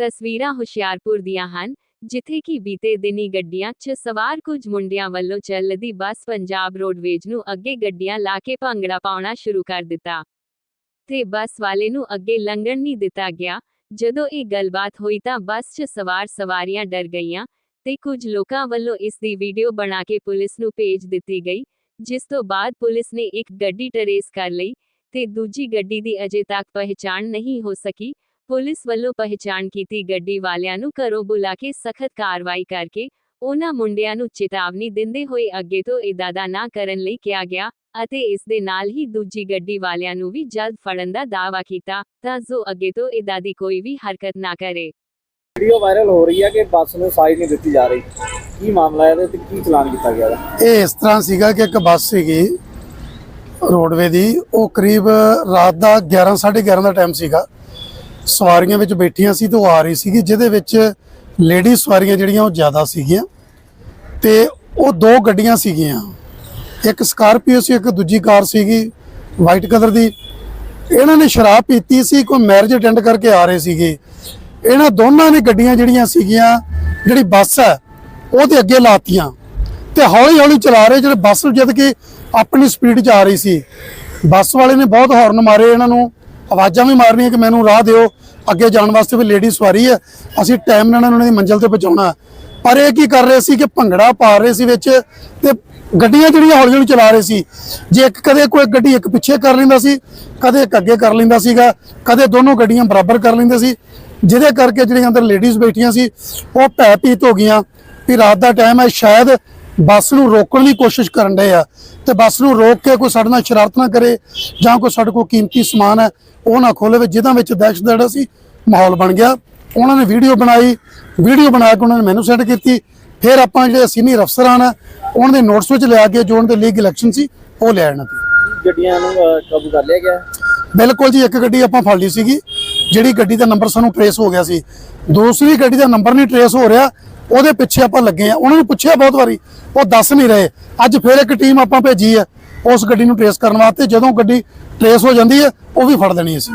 ਤਸਵੀਰਾਂ ਹੁਸ਼ਿਆਰਪੁਰ ਦੀਆਂ ਹਨ, ਜਿੱਥੇ ਕਿ ਬੀਤੇ ਦਿਨੀ ਗੱਡੀਆਂ 'ਚ ਸਵਾਰ ਕੁਝ ਮੁੰਡਿਆਂ ਵੱਲੋਂ ਚੱਲਦੀ ਬੱਸ ਪੰਜਾਬ ਰੋਡਵੇਜ ਨੂੰ ਅੱਗੇ ਗੱਡੀਆਂ ਲਾ ਕੇ ਭੰਗੜਾ ਪਾਉਣਾ ਸ਼ੁਰੂ ਕਰ ਦਿੱਤਾ। ਤੇ ਬੱਸ ਵਾਲੇ ਨੂੰ ਅੱਗੇ ਲੰਘਣ ਨਹੀਂ ਦਿੱਤਾ ਗਿਆ। ਜਦੋਂ ਇਹ ਗੱਲਬਾਤ ਹੋਈ ਤਾਂ ਬੱਸ 'ਚ ਸਵਾਰ ਸਵਾਰੀਆਂ ਡਰ ਗਈਆਂ ਤੇ ਕੁਝ ਲੋਕਾਂ ਵੱਲੋਂ ਇਸ ਦੀ ਵੀਡੀਓ ਬਣਾ ਕੇ ਪੁਲਿਸ ਨੂੰ ਭੇਜ ਦਿੱਤੀ ਗਈ, ਜਿਸ ਤੋਂ ਬਾਅਦ ਪੁਲਿਸ ਨੇ ਇੱਕ ਗੱਡੀ ਟਰੇਸ ਕਰ ਲਈ ਤੇ ਦੂਜੀ ਗੱਡੀ ਦੀ ਅਜੇ ਤੱਕ ਪਹਿਚਾਣ ਨਹੀਂ ਹੋ ਸਕੀ। ਪੁਲਿਸ ਵੱਲੋਂ ਪਹਿਚਾਣ ਕੀਤੀ ਗੱਡੀ ਵਾਲਿਆਂ ਨੂੰ ਘਰੋਂ ਬੁਲਾ ਕੇ ਸਖਤ ਕਾਰਵਾਈ ਕਰਕੇ ਉਹਨਾਂ ਮੁੰਡਿਆਂ ਨੂੰ ਚੇਤਾਵਨੀ ਦਿੰਦੇ ਹੋਏ ਅੱਗੇ ਤੋਂ ਇਦਾਂ ਦਾ ਨਾ ਕਰਨ ਲਈ ਕਿਹਾ ਗਿਆ ਅਤੇ ਇਸ ਦੇ ਨਾਲ ਹੀ ਦੂਜੀ ਗੱਡੀ ਵਾਲਿਆਂ ਨੂੰ ਵੀ ਜਲਦ ਫੜਨ ਦਾ ਦਾਅਵਾ ਕੀਤਾ ਤਾਂ ਜੋ ਅੱਗੇ ਤੋਂ ਇਦਾਂ ਦੀ ਕੋਈ ਵੀ ਹਰਕਤ ਨਾ ਕਰੇ। ਵੀਡੀਓ ਵਾਇਰਲ ਹੋ ਰਹੀ ਹੈ ਕਿ ਬੱਸ ਨੂੰ ਸਾਈਡ ਨਹੀਂ ਦਿੱਤੀ ਜਾ ਰਹੀ। ਕੀ ਮਾਮਲਾ ਹੈ ਇਹਦੇ ਤੇ ਕੀ ਚਲਾਨ ਕੀਤਾ ਗਿਆ ਇਹ ਇਸ ਤਰ੍ਹਾਂ ਸੀਗਾ ਕਿ ਇੱਕ ਬੱਸ ਸੀਗੀ ਰੋਡਵੇ ਦੀ। ਉਹ ਕਰੀਬ ਰਾਤ ਦਾ 11 11:30 ਦਾ ਟਾਈਮ ਸੀਗਾ। ਸਵਾਰੀਆਂ ਵਿੱਚ ਬੈਠੀਆਂ ਸੀ ਤੇ ਉਹ ਆ ਰਹੀ ਸੀਗੀ, ਜਿਹਦੇ ਵਿੱਚ ਲੇਡੀ ਸਵਾਰੀਆਂ ਜਿਹੜੀਆਂ ਉਹ ਜ਼ਿਆਦਾ ਸੀਗੀਆਂ ਤੇ ਉਹ ਦੋ ਗੱਡੀਆਂ ਸੀਗੀਆਂ। ਇੱਕ ਸਕਾਰਪੀਓ ਸੀ, ਇੱਕ ਦੂਜੀ ਕਾਰ ਸੀਗੀ ਵਾਈਟ ਕਲਰ ਦੀ। ਇਹਨਾਂ ਨੇ ਸ਼ਰਾਬ ਪੀਤੀ ਸੀ, ਕੋਈ ਮੈਰਿਜ ਅਟੈਂਡ ਕਰਕੇ ਆ ਰਹੇ ਸੀਗੇ। ਇਹਨਾਂ ਦੋਨਾਂ ਨੇ ਗੱਡੀਆਂ ਜਿਹੜੀਆਂ ਸੀਗੀਆਂ, ਜਿਹੜੀ ਬੱਸ ਹੈ ਉਹਦੇ ਅੱਗੇ ਲਾਤੀਆਂ। ਤੇ ਹੌਲੀ ਹੌਲੀ ਚਲਾ ਰਹੇ, ਜਿਹੜੇ ਬੱਸ ਜਦ ਕਿ ਆਪਣੀ ਸਪੀਡ 'ਚ ਆ ਰਹੀ ਸੀ। ਬੱਸ ਵਾਲੇ ਨੇ ਬਹੁਤ ਹਾਰਨ ਮਾਰੇ ਇਹਨਾਂ ਨੂੰ। ਆਵਾਜ਼ਾਂ ਵੀ ਮਾਰਨੀਆਂ ਕਿ ਮੈਨੂੰ ਰਾਹ ਦਿਓ, ਅੱਗੇ ਜਾਣ ਵਾਸਤੇ ਵੀ ਲੇਡੀ ਸਵਾਰੀ ਹੈ, ਅਸੀਂ ਟਾਈਮ ਨਾਲ ਉਹਨਾਂ ਦੀ ਮੰਜ਼ਿਲ ਤੇ ਪਹੁੰਚਾਉਣਾ ਪਰ ਇਹ ਕੀ ਕਰ ਰਹੇ ਸੀ ਕਿ ਭੰਗੜਾ ਪਾ ਰਹੇ ਸੀ ਵਿੱਚ ਤੇ ਗੱਡੀਆਂ ਜਿਹੜੀਆਂ ਹੌਲੀ ਹੌਲੀ ਚਲਾ ਰਹੇ ਸੀ, ਜੇ ਇੱਕ ਕਦੇ ਕੋਈ ਗੱਡੀ ਇੱਕ ਪਿੱਛੇ ਕਰ ਲੈਂਦਾ ਸੀ, ਕਦੇ ਇੱਕ ਅੱਗੇ ਕਰ ਲੈਂਦਾ ਸੀਗਾ, ਕਦੇ ਦੋਨੋਂ ਗੱਡੀਆਂ ਬਰਾਬਰ ਕਰ ਲੈਂਦੇ ਸੀ, ਜਿਹਦੇ ਕਰਕੇ ਜਿਹੜੀਆਂ ਅੰਦਰ ਲੇਡੀਜ਼ ਬੈਠੀਆਂ ਸੀ, ਉਹ ਭੈ ਭੀਤ ਹੋ ਗਈਆਂ ਵੀ ਰਾਤ ਦਾ ਟਾਈਮ ਹੈ, ਸ਼ਾਇਦ ਬੱਸ ਨੂੰ ਰੋਕਣ ਦੀ ਕੋਸ਼ਿਸ਼ ਕਰਨ ਡਏ ਆ। ਤੇ ਬੱਸ ਨੂੰ ਰੋਕ ਕੇ ਕੋਈ ਸਾਡੇ ਨਾਲ ਸ਼ਰਾਰਤ ਨਾ ਕਰੇ ਜਾਂ ਕੋਈ ਸਾਡੇ ਕੋਲ ਕੀਮਤੀ ਸਮਾਨ ਹੈ ਉਹ ਨਾ ਖੋਲੇ ਜਿਹਨਾਂ ਵਿੱਚ ਦਹਿਸ਼ਤ ਦਾ ਸੀ ਮਾਹੌਲ ਬਣ ਗਿਆ। ਉਹਨਾਂ ਨੇ ਵੀਡੀਓ ਬਣਾਈ। ਵੀਡੀਓ ਬਣਾ ਕੇ ਉਹਨਾਂ ਨੇ ਮੈਨੂੰ ਸੈਂਡ ਕੀਤੀ। ਫਿਰ ਆਪਾਂ ਜਿਹੜੇ ਸੀਨੀਅਰ ਅਫਸਰਾਂ ਆ ਉਹਨਾਂ ਦੇ ਨੋਟਸ ਵਿੱਚ ਲਿਆ ਕੇ ਜੋ ਉਹਨਾਂ ਦੇ ਲੀਗ ਇਲੈਕਸ਼ਨ ਸੀ ਉਹ ਲੈ ਆਣਾ ਗੱਡੀਆਂ ਨੂੰ ਕਾਬੂ ਕਰ ਲਿਆ ਗਿਆ? ਬਿਲਕੁਲ ਜੀ ਇੱਕ ਗੱਡੀ ਆਪਾਂ ਫੜ ਲਈ ਸੀਗੀ ਜਿਹੜੀ ਗੱਡੀ ਦਾ ਨੰਬਰ ਸਾਨੂੰ ਟਰੇਸ ਹੋ ਗਿਆ ਸੀ। ਦੂਸਰੀ ਗੱਡੀ ਦਾ ਨੰਬਰ ਨਹੀਂ ਟਰੇਸ ਹੋ ਰਿਹਾ ਉਹਦੇ ਪਿੱਛੇ ਆਪਾਂ ਲੱਗੇ ਆ। ਉਹਨਾਂ ਨੂੰ ਪੁੱਛਿਆ ਬਹੁਤ ਵਾਰੀ, ਉਹ ਦੱਸ ਨਹੀਂ ਰਹੇ। ਅੱਜ ਫਿਰ ਇੱਕ ਟੀਮ ਆਪਾਂ ਭੇਜੀ ਹੈ, ਉਸ ਗੱਡੀ ਨੂੰ ਟਰੇਸ ਕਰਨ ਵਾਸਤੇ। ਜਦੋਂ ਗੱਡੀ ਟਰੇਸ ਹੋ ਜਾਂਦੀ ਹੈ, ਉਹ ਵੀ ਫੜ ਦੇਣੀ ਅਸੀਂ।